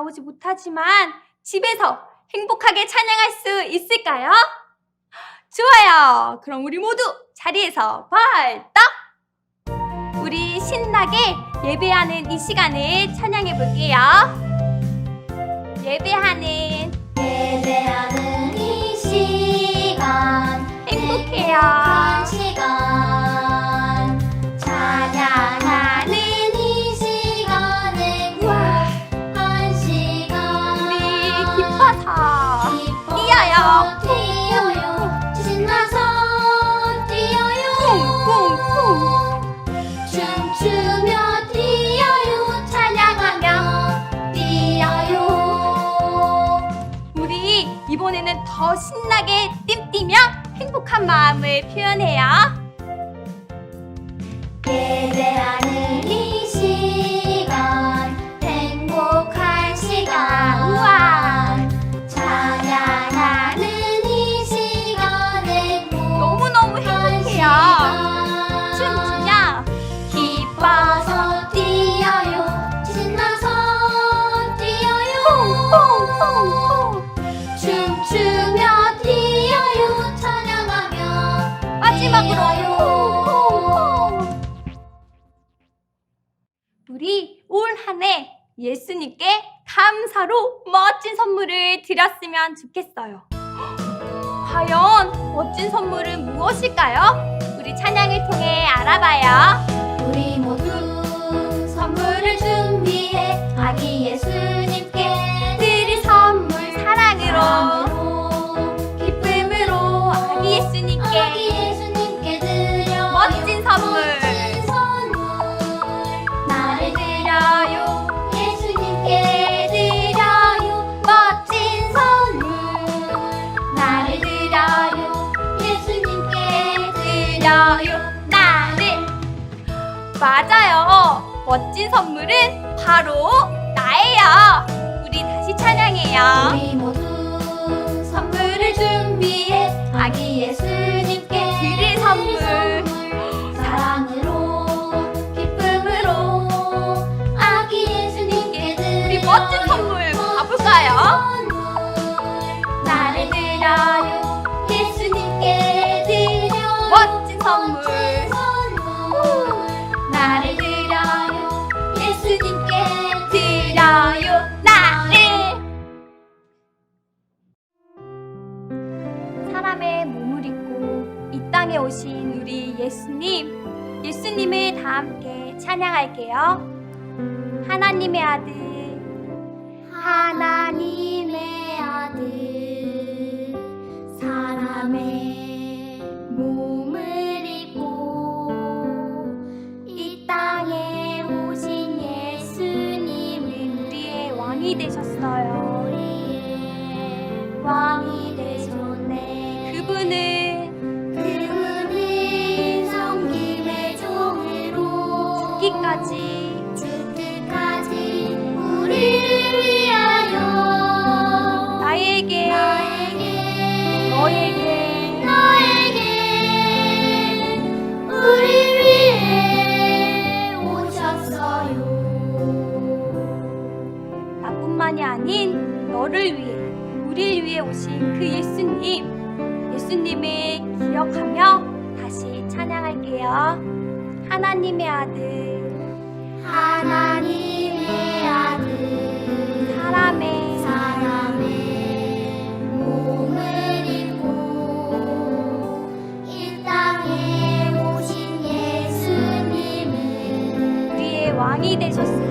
나오지 못하지만 집에서 행복하게 찬양할 수 있을까요? 좋아요. 그럼 우리 모두 자리에서 벌떡! 우리 신나게 예배하는 이 시간을 찬양해 볼게요. 예배하는 예배하는 이 시간 행복해요. 시간 신나게 띵뛰며 행복한 마음을 표현해요. 예수님께 감사로 멋진 선물을 드렸으면 좋겠어요. 과연 멋진 선물은 무엇일까요? 우리 찬양을 통해 알아봐요. 우리 모두 선물을 준비해 아기 예수 바로 나예요. 우리 다시 찬양해요. 우리 모두 선물을 준비해 찬양할게요. 하나님의 아들. 하나님의 아들. 사람의 몸을 입고 이 땅에 오신 예수님은 우리의 왕이 되셨어요 예수님 예수님을 기억하며 다시 찬양할게요. 하나님의 아들. 하나님의 아들. 사람의 사람의 몸을 입고 이 땅에 오신 예수님은 우리의 왕이 되셨습니다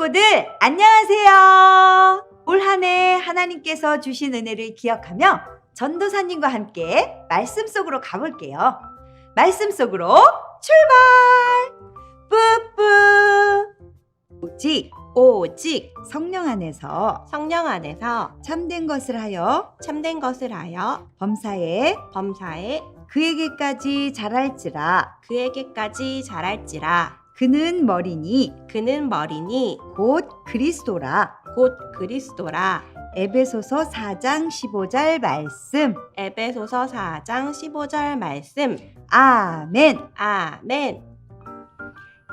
예꼬들 안녕하세요. 올 한 해 하나님께서 주신 은혜를 기억하며 전도사님과 함께 말씀 속으로 가볼게요. 말씀 속으로 출발! 뿌뿌! 오직 오직 성령 안에서 성령 안에서 참된 것을 하여 참된 것을 하여 범사에 범사에 그에게까지 자랄지라 그에게까지 자랄지라 그는 머리니? 그는 머리니? 곧 그리스도라. 곧 그리스도라. 에베소서 4장 15절 말씀. 에베소서 4장 15절 말씀. 아멘. 아멘.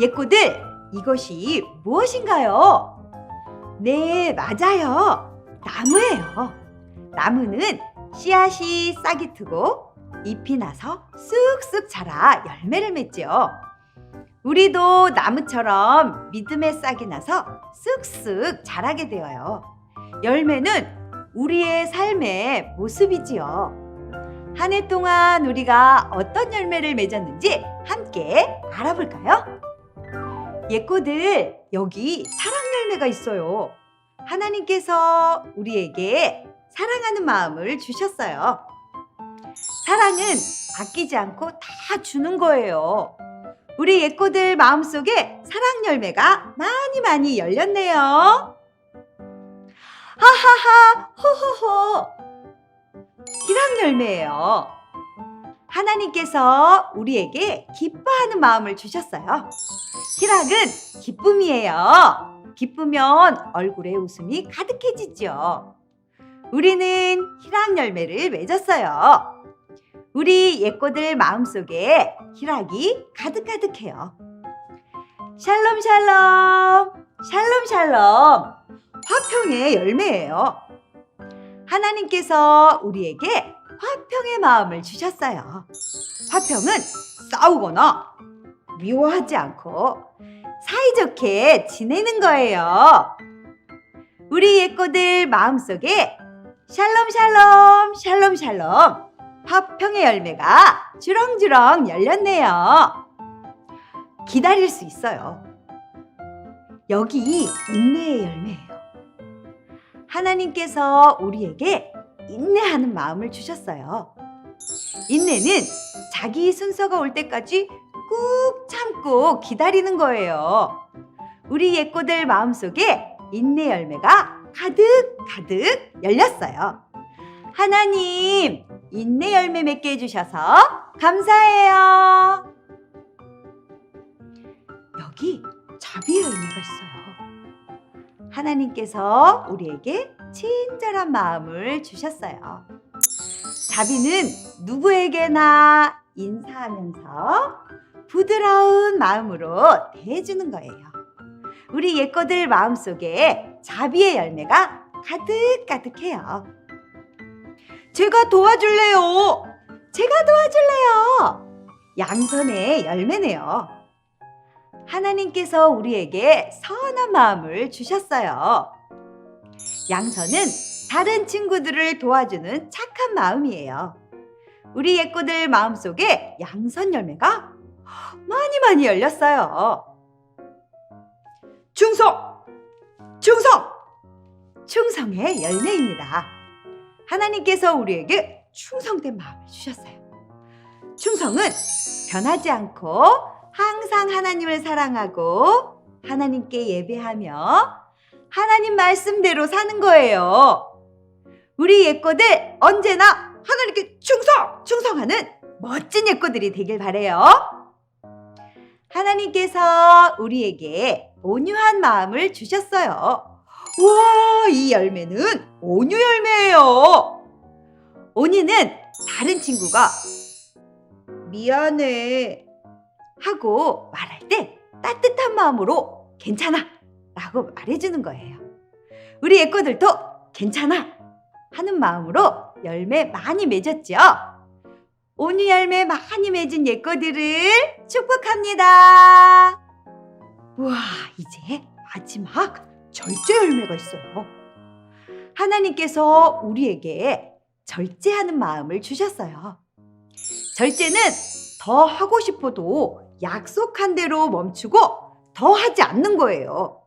예꼬들 이것이 무엇인가요? 네 맞아요. 나무예요. 나무는 씨앗이 싹이 트고 잎이 나서 쑥쑥 자라 열매를 맺죠 우리도 나무처럼 믿음의 싹이 나서 쑥쑥 자라게 되어요 열매는 우리의 삶의 모습이지요 한 해 동안 우리가 어떤 열매를 맺었는지 함께 알아볼까요? 예꼬들 여기 사랑 열매가 있어요. 하나님께서 우리에게 사랑하는 마음을 주셨어요. 사랑은 아끼지 않고 다 주는 거예요. 우리 예꼬들 마음속에 사랑 열매가 많이 많이 열렸네요. 하하하 호호호 희랑 열매예요. 하나님께서 우리에게 기뻐하는 마음을 주셨어요. 희락은 기쁨이에요. 기쁘면 얼굴에 웃음이 가득해지죠. 우리는 희락 열매를 맺었어요. 우리 예꼬들 마음속에 희락이 가득가득해요. 샬롬 샬롬 샬롬 샬롬 화평의 열매예요. 하나님께서 우리에게 화평의 마음을 주셨어요. 화평은 싸우거나 미워하지 않고 사이좋게 지내는 거예요. 우리 예꼬들 마음속에 샬롬 샬롬 샬롬 샬롬 화평의 열매가 주렁주렁 열렸네요. 기다릴 수 있어요. 여기 인내의 열매예요. 하나님께서 우리에게 인내하는 마음을 주셨어요. 인내는 자기 순서가 올 때까지 꾹 참고 기다리는 거예요. 우리 예꼬들 마음속에 인내 열매가 가득 가득 열렸어요. 하나님, 인내 열매 맺게 해주셔서 감사해요. 여기 자비의 열매가 있어요. 하나님께서 우리에게 친절한 마음을 주셨어요. 자비는 누구에게나 인사하면서 부드러운 마음으로 대해주는 거예요. 우리 예꼬들 마음속에 자비의 열매가 가득가득해요. 제가 도와줄래요. 제가 도와줄래요. 양손의 열매네요. 하나님께서 우리에게 선한 마음을 주셨어요. 양선은 다른 친구들을 도와주는 착한 마음이에요. 우리 예꼬들 마음속에 양선 열매가 많이 많이 열렸어요. 충성! 충성! 충성의 열매입니다. 하나님께서 우리에게 충성된 마음을 주셨어요. 충성은 변하지 않고 항상 하나님을 사랑하고 하나님께 예배하며 하나님 말씀대로 사는 거예요. 우리 예꼬들 언제나 하나님께 충성! 충성하는 멋진 예꼬들이 되길 바래요. 하나님께서 우리에게 온유한 마음을 주셨어요. 와, 이 열매는 온유 열매예요. 온유는 다른 친구가 미안해 하고 말할 때 따뜻한 마음으로 괜찮아 라고 말해주는 거예요. 우리 예꼬들도 괜찮아 하는 마음으로 열매 많이 맺었죠. 온유 열매 많이 맺은 예꼬들을 축복합니다. 우와, 이제 마지막 절제 열매가 있어요. 하나님께서 우리에게 절제하는 마음을 주셨어요. 절제는 더 하고 싶어도 약속한 대로 멈추고 더 하지 않는 거예요.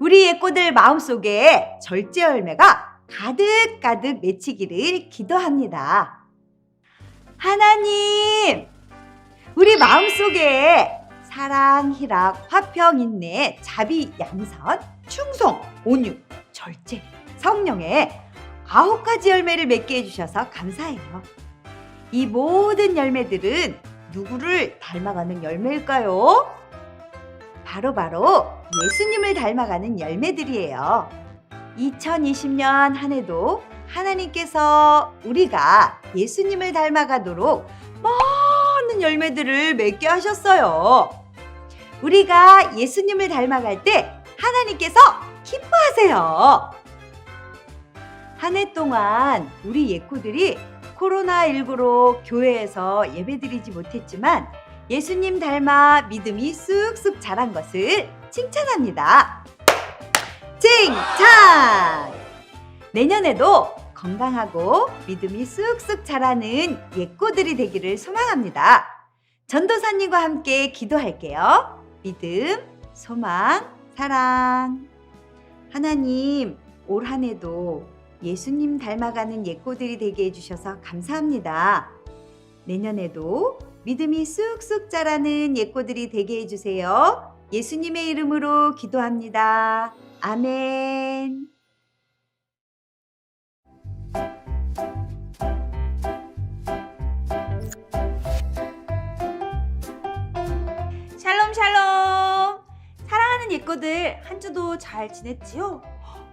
우리 예꼬들 마음속에 절제 열매가 가득가득 맺히기를 기도합니다. 하나님, 우리 마음속에 사랑, 희락, 화평, 인내, 자비, 양선, 충성, 온유, 절제, 성령의 아홉 가지 열매를 맺게 해주셔서 감사해요. 이 모든 열매들은 누구를 닮아가는 열매일까요? 바로 바로 예수님을 닮아가는 열매들이에요. 2020년 한 해도 하나님께서 우리가 예수님을 닮아가도록 많은 열매들을 맺게 하셨어요. 우리가 예수님을 닮아갈 때 하나님께서 기뻐하세요. 한 해 동안 우리 예코들이 코로나19로 교회에서 예배드리지 못했지만 예수님 닮아 믿음이 쑥쑥 자란 것을 칭찬합니다. 칭찬! 내년에도 건강하고 믿음이 쑥쑥 자라는 예꼬들이 되기를 소망합니다. 전도사님과 함께 기도할게요. 믿음, 소망, 사랑. 하나님, 올 한 해도 예수님 닮아가는 예꼬들이 되게 해주셔서 감사합니다. 내년에도 믿음이 쑥쑥 자라는 예꼬들이 되게 해주세요. 예수님의 이름으로 기도합니다. 아멘. 예꼬들 한 주도 잘 지냈지요?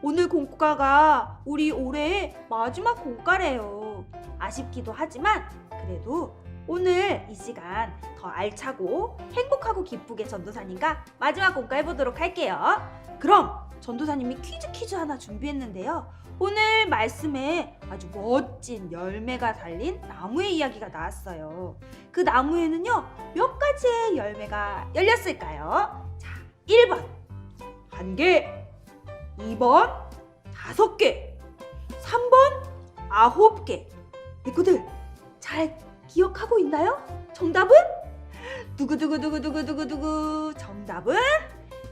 오늘 공과가 우리 올해의 마지막 공과래요. 아쉽기도 하지만 그래도 오늘 이 시간 더 알차고 행복하고 기쁘게 전도사님과 마지막 공과 해보도록 할게요. 그럼 전도사님이 퀴즈 퀴즈 하나 준비했는데요. 오늘 말씀에 아주 멋진 열매가 달린 나무의 이야기가 나왔어요. 그 나무에는요 몇 가지의 열매가 열렸을까요? 자, 1번 한 개, 2번 다섯 개, 3번 아홉 개. 친구들 잘 기억하고 있나요? 정답은 두구두구두구두구두구두구 정답은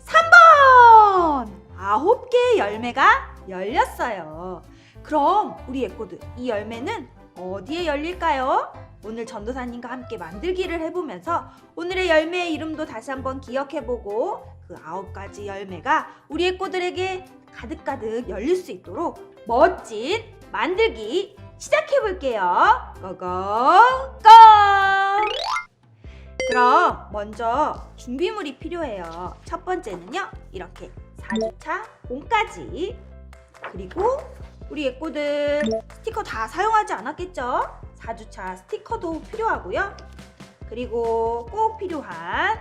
3번 아홉 개의 열매가 열렸어요. 그럼 우리 예꼬들 이 열매는 어디에 열릴까요? 오늘 전도사님과 함께 만들기를 해보면서 오늘의 열매의 이름도 다시 한번 기억해보고 그 아홉 가지 열매가 우리 애꼬들에게 가득가득 열릴 수 있도록 멋진 만들기 시작해 볼게요. 고고고! 그럼 먼저 준비물이 필요해요. 첫 번째는요, 이렇게 4주차 봄까지 그리고 우리 예꼬들 스티커 다 사용하지 않았겠죠? 4주차 스티커도 필요하고요. 그리고 꼭 필요한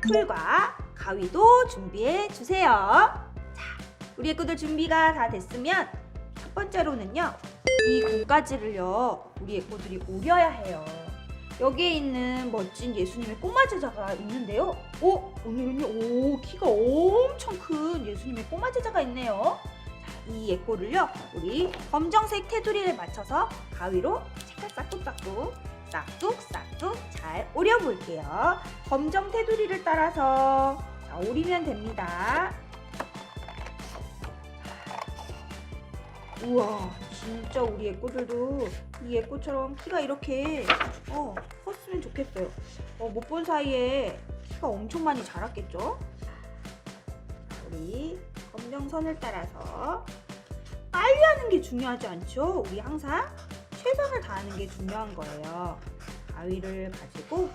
풀과 가위도 준비해 주세요. 자, 우리 예꼬들 준비가 다 됐으면 첫 번째로는요. 이 공가지를요. 우리 예꼬들이 오려야 해요. 여기에 있는 멋진 예수님의 꼬마 제자가 있는데요. 오, 오늘은요. 오, 키가 엄청 큰 예수님의 꼬마 제자가 있네요. 자, 이 예꼬를요. 우리 검정색 테두리를 맞춰서 가위로 색깔 싹둑싹둑 싹둑싹둑 잘 오려볼게요. 검정 테두리를 따라서 자, 오리면 됩니다. 우와, 진짜 우리 예꼬들도 이 예꼬처럼 키가 이렇게 어, 컸으면 좋겠어요. 어, 못 본 사이에 키가 엄청 많이 자랐겠죠? 우리 검정선을 따라서 빨리 하는 게 중요하지 않죠? 우리 항상 최선을 다하는 게 중요한 거예요. 가위를 가지고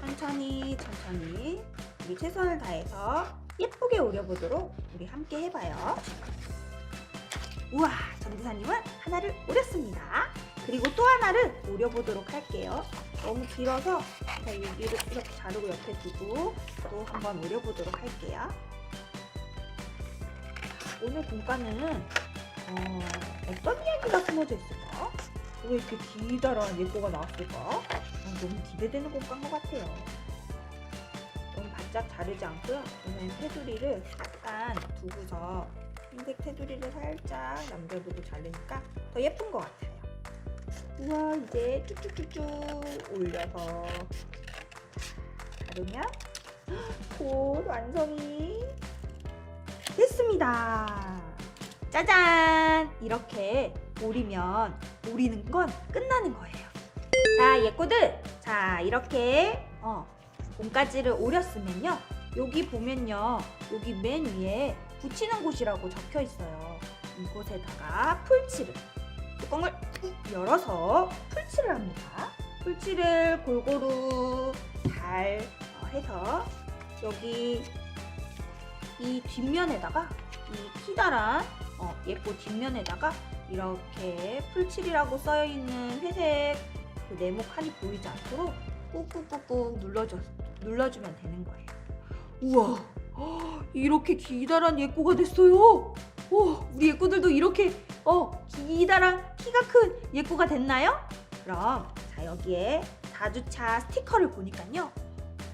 천천히 천천히 우리 최선을 다해서 예쁘게 오려보도록 우리 함께 해봐요. 우와, 전도사님은 하나를 오렸습니다. 그리고 또 하나를 오려보도록 할게요. 너무 길어서 자, 여기를 이렇게 자르고 옆에 두고 또 한번 오려보도록 할게요. 오늘 공과는 어, 어떤 이야기가 숨어져 있을까? 왜 이렇게 기다란 예고가 나왔을까? 어, 너무 기대되는 공과인 것 같아요. 바짝 자르지 않고요. 오늘 테두리를 약간 두고서 흰색 테두리를 살짝 남겨두고 자르니까 더 예쁜 것 같아요. 우와 이제 쭉쭉쭉쭉 올려서 자르면 곧 완성이 됐습니다. 짜잔! 이렇게 오리면 오리는 건 끝나는 거예요. 자, 예꼬들. 자, 이렇게 어, 봄가지를 오렸으면요. 여기 보면요. 여기 맨 위에 붙이는 곳이라고 적혀 있어요. 이곳에다가 풀칠을 뚜껑을 열어서 풀칠을 합니다. 풀칠을 골고루 잘 어, 해서 여기 이 뒷면에다가 이 키다란 어, 예쁜 뒷면에다가 이렇게 풀칠이라고 써여 있는 회색 그 네모 칸이 보이지 않도록 꾹꾹꾹꾹 눌러줘 눌러주면 되는 거예요. 우와, 헉, 이렇게 기다란 예꼬가 됐어요. 오, 우리 예꼬들도 이렇게 어 기다란 키가 큰 예꼬가 됐나요? 그럼 자 여기에 4주차 스티커를 보니까요.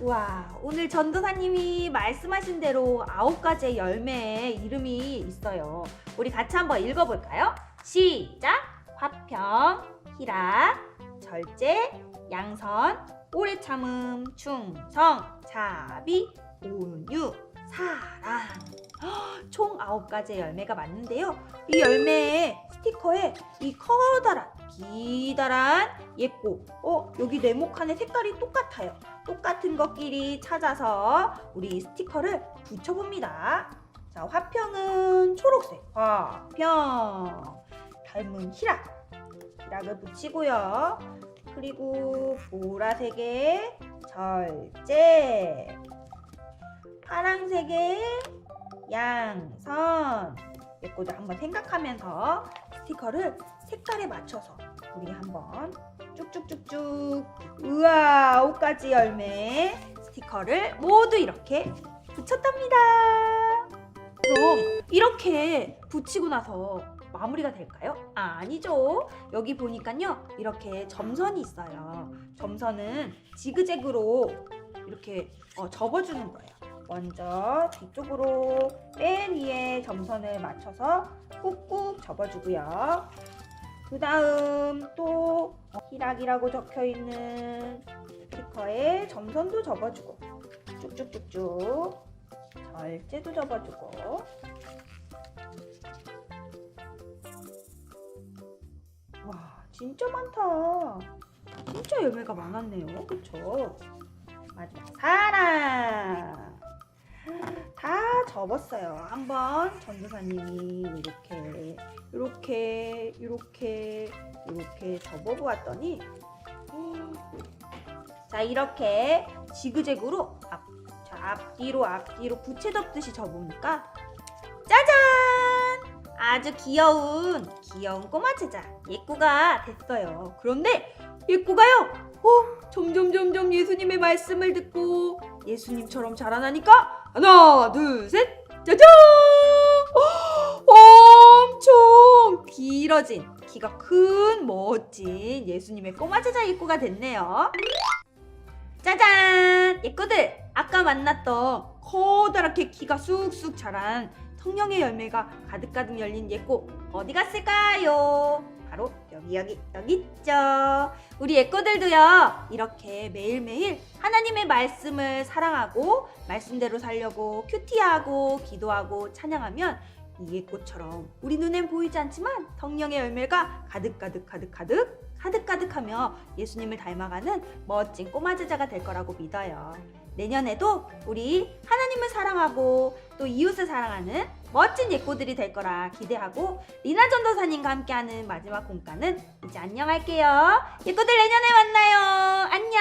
우와, 오늘 전도사님이 말씀하신 대로 아홉 가지의 열매의 이름이 있어요. 우리 같이 한번 읽어볼까요? 시작! 화평, 희락, 절제, 양선, 오래 참음, 충성, 자비, 온유, 사랑. 헉, 총 아홉 가지의 열매가 맞는데요. 이 열매의 스티커에 이 커다란, 기다란 예뻐. 어, 여기 네모칸의 색깔이 똑같아요. 똑같은 것끼리 찾아서 우리 스티커를 붙여봅니다. 자, 화평은 초록색. 화평. 닮은 희락. 희락을 붙이고요. 그리고 보라색의 절제. 파랑색의 양선. 예쁘도 한번 생각하면서 스티커를 색깔에 맞춰서 우리 한번 쭉쭉쭉쭉 우와 아홉 가지 열매 스티커를 모두 이렇게 붙였답니다. 그럼 이렇게 붙이고 나서 마무리가 될까요? 아, 아니죠. 여기 보니까요 이렇게 점선이 있어요. 점선은 지그재그로 이렇게 어, 접어주는 거예요. 먼저 뒤쪽으로 맨 위에 점선을 맞춰서 꾹꾹 접어주고요. 그 다음 또 희락이라고 적혀 있는 스티커에 점선도 접어주고 쭉쭉쭉쭉 절제도 접어주고. 와 진짜 많다. 진짜 열매가 많았네요. 그쵸? 마지막 사랑! 다 접었어요. 한번 전도사님이 이렇게 이렇게 이렇게 이렇게 접어 보았더니 자 이렇게 지그재그로 앞, 자, 앞뒤로 앞뒤로 부채 접듯이 접으니까 짜잔! 아주 귀여운 귀여운 꼬마 제자 예꾸가 됐어요. 그런데 예꾸가요! 어, 점점 점점 예수님의 말씀을 듣고 예수님처럼 자라나니까 하나 둘 셋 짜잔! 엄청 길어진 키가 큰 멋진 예수님의 꼬마 제자 예꾸가 됐네요. 짜잔! 예꾸들! 아까 만났던 커다랗게 키가 쑥쑥 자란 성령의 열매가 가득가득 열린 예꼬 어디 갔을까요? 바로 여기 여기 여기 있죠. 우리 예꼬들도요 이렇게 매일매일 하나님의 말씀을 사랑하고 말씀대로 살려고 큐티하고 기도하고 찬양하면 이 예꽃처럼 우리 눈엔 보이지 않지만 성령의 열매가 가득가득 가득가득 가득가득하며 예수님을 닮아가는 멋진 꼬마 제자가 될 거라고 믿어요. 내년에도 우리 하나님을 사랑하고 또 이웃을 사랑하는 멋진 예꼬들이 될 거라 기대하고 리나 전도사님과 함께하는 마지막 공과는 이제 안녕할게요. 예꼬들 내년에 만나요. 안녕.